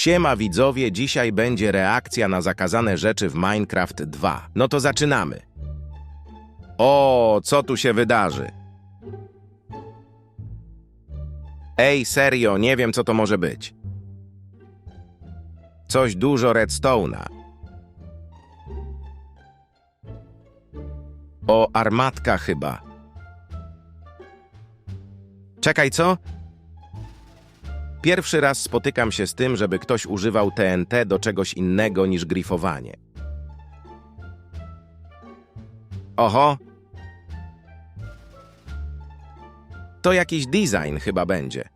Siema widzowie, dzisiaj będzie reakcja na zakazane rzeczy w Minecraft 2. No to zaczynamy. O, co tu się wydarzy? Ej, serio, nie wiem co to może być. Coś dużo redstone'a. O, armatka chyba. Czekaj, co? Pierwszy raz spotykam się z tym, żeby ktoś używał TNT do czegoś innego niż grifowanie. Oho. To jakiś design chyba będzie.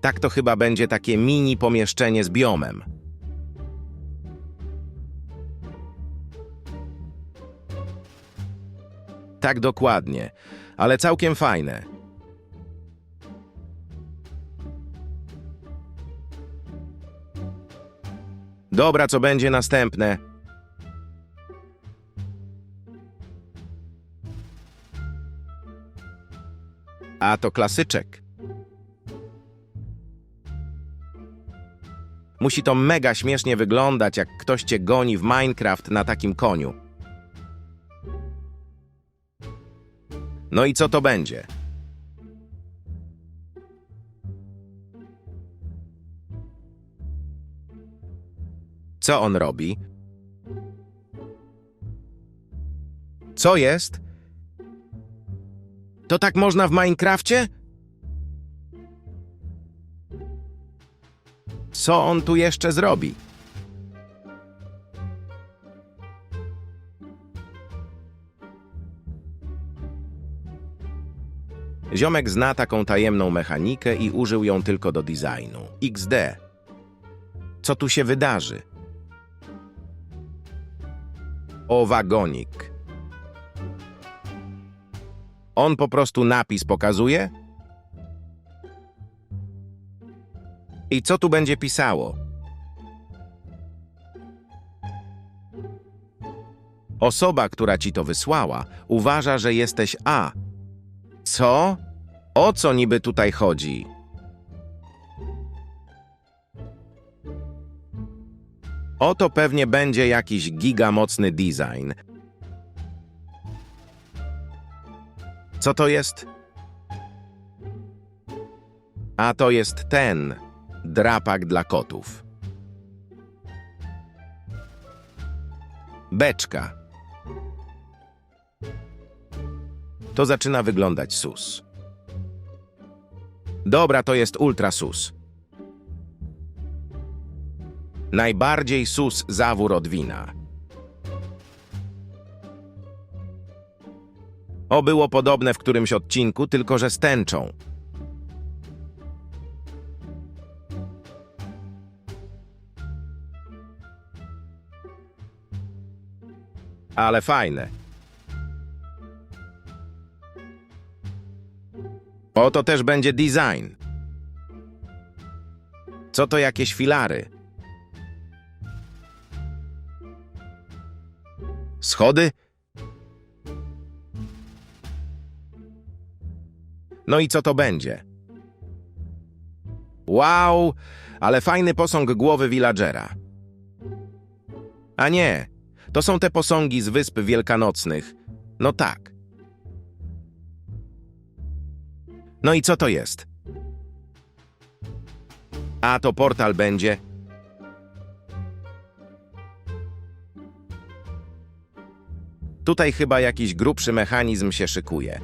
Tak to chyba będzie takie mini pomieszczenie z biomem. Tak dokładnie, ale całkiem fajne. Dobra, co będzie następne? A to klasyczek. Musi to mega śmiesznie wyglądać, jak ktoś cię goni w Minecraft na takim koniu. No i co to będzie? Co on robi? Co jest? To tak można w Minecrafcie? Co on tu jeszcze zrobi? Ziomek zna taką tajemną mechanikę i użył ją tylko do designu. XD. Co tu się wydarzy? O wagonik. On po prostu napis pokazuje? I co tu będzie pisało? Osoba, która ci to wysłała, uważa, że jesteś A. Co? O co niby tutaj chodzi? Oto pewnie będzie jakiś gigamocny design. Co to jest? A to jest ten drapak dla kotów. Beczka. To zaczyna wyglądać sus. Dobra, to jest ultra sus. Najbardziej sus zawór od wina. O było podobne w którymś odcinku, tylko że z tęczą. Ale fajne. Oto też będzie design. Co to jakieś filary? Schody? No i co to będzie? Wow, ale fajny posąg głowy villagera. A nie, to są te posągi z Wysp Wielkanocnych. No tak. No i co to jest? A to portal będzie. Tutaj chyba jakiś grubszy mechanizm się szykuje.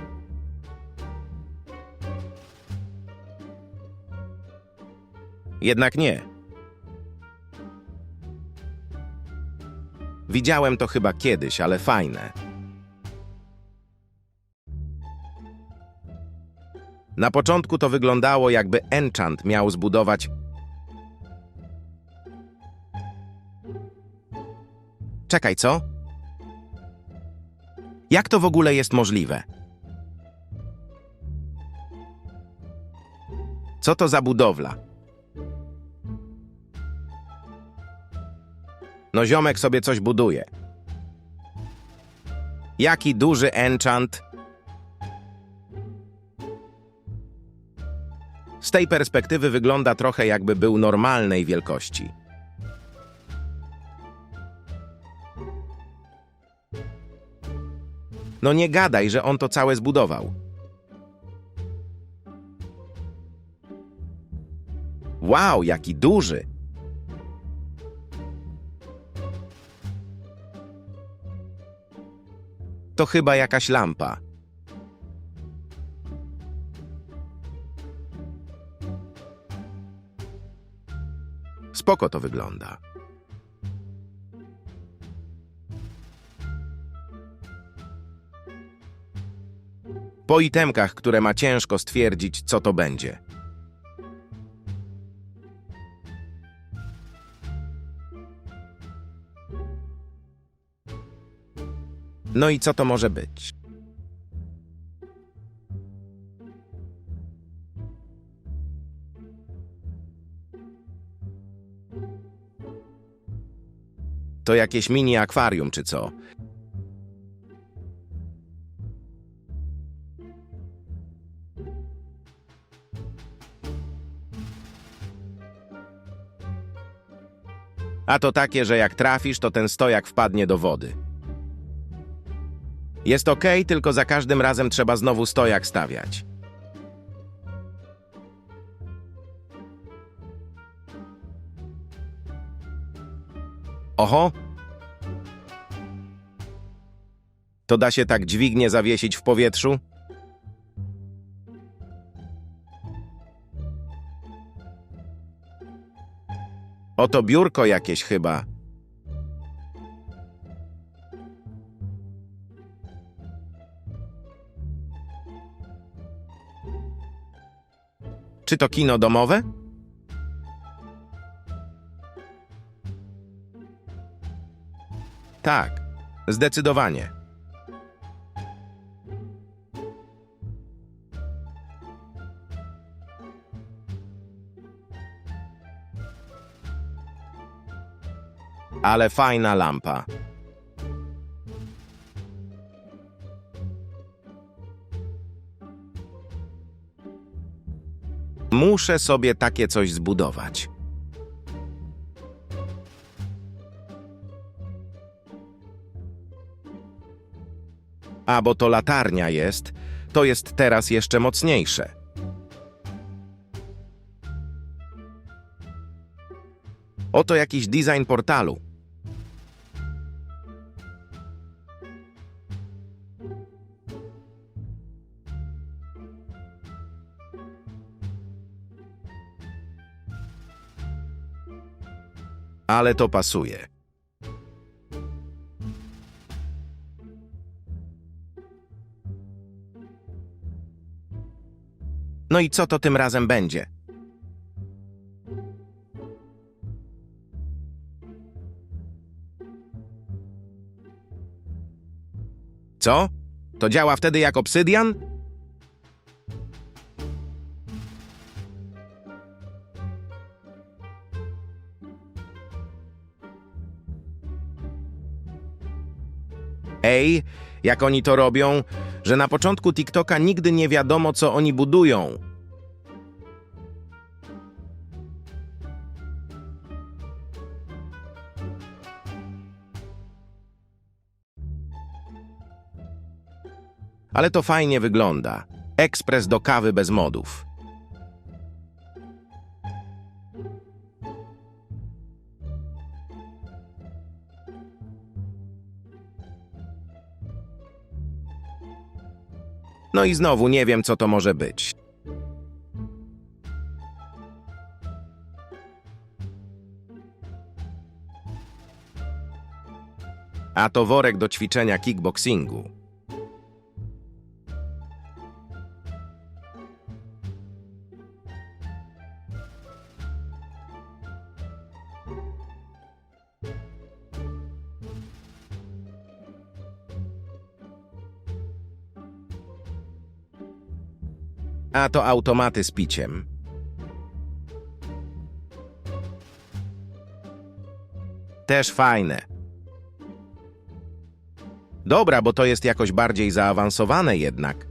Jednak nie. Widziałem to chyba kiedyś, ale fajne. Na początku to wyglądało, jakby Enchant miał zbudować. Czekaj, co? Jak to w ogóle jest możliwe? Co to za budowla? No ziomek sobie coś buduje. Jaki duży enchant? Z tej perspektywy wygląda trochę jakby był normalnej wielkości. No nie gadaj, że on to całe zbudował. Wow, jaki duży! To chyba jakaś lampa. Spoko to wygląda. Po itemkach, które ma ciężko stwierdzić, co to będzie. No i co to może być? To jakieś mini akwarium czy co? A to takie, że jak trafisz, to ten stojak wpadnie do wody. Jest ok, tylko za każdym razem trzeba znowu stojak stawiać. Oho! To da się tak dźwignię zawiesić w powietrzu? Oto biurko jakieś chyba. Czy to kino domowe? Tak, zdecydowanie. Ale fajna lampa. Muszę sobie takie coś zbudować. A bo to latarnia jest, to jest teraz jeszcze mocniejsze. Oto jakiś design portalu. Ale to pasuje. No i co to tym razem będzie? Co? To działa wtedy jak obsydian? Ej, jak oni to robią, że na początku TikToka nigdy nie wiadomo, co oni budują. Ale to fajnie wygląda. Ekspres do kawy bez modów. No i znowu nie wiem, co to może być. A to worek do ćwiczenia kickboxingu. A to automaty z piciem. Też fajne. Dobra, bo to jest jakoś bardziej zaawansowane jednak.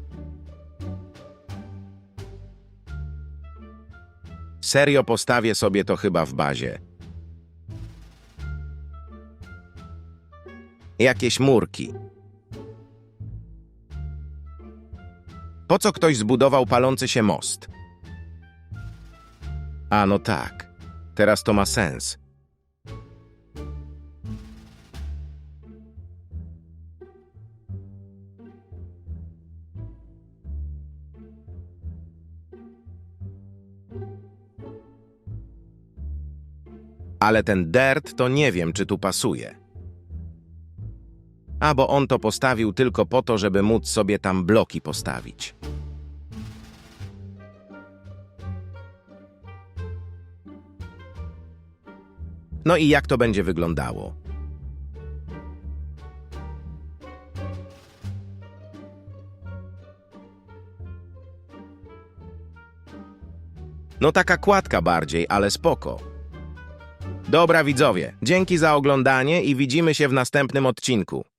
Serio postawię sobie to chyba w bazie. Jakieś murki. Po co ktoś zbudował palący się most? A no tak, teraz to ma sens. Ale ten dirt to nie wiem, czy tu pasuje. A bo on to postawił tylko po to, żeby móc sobie tam bloki postawić. No i jak to będzie wyglądało? No taka kładka bardziej, ale spoko. Dobra widzowie, dzięki za oglądanie i widzimy się w następnym odcinku.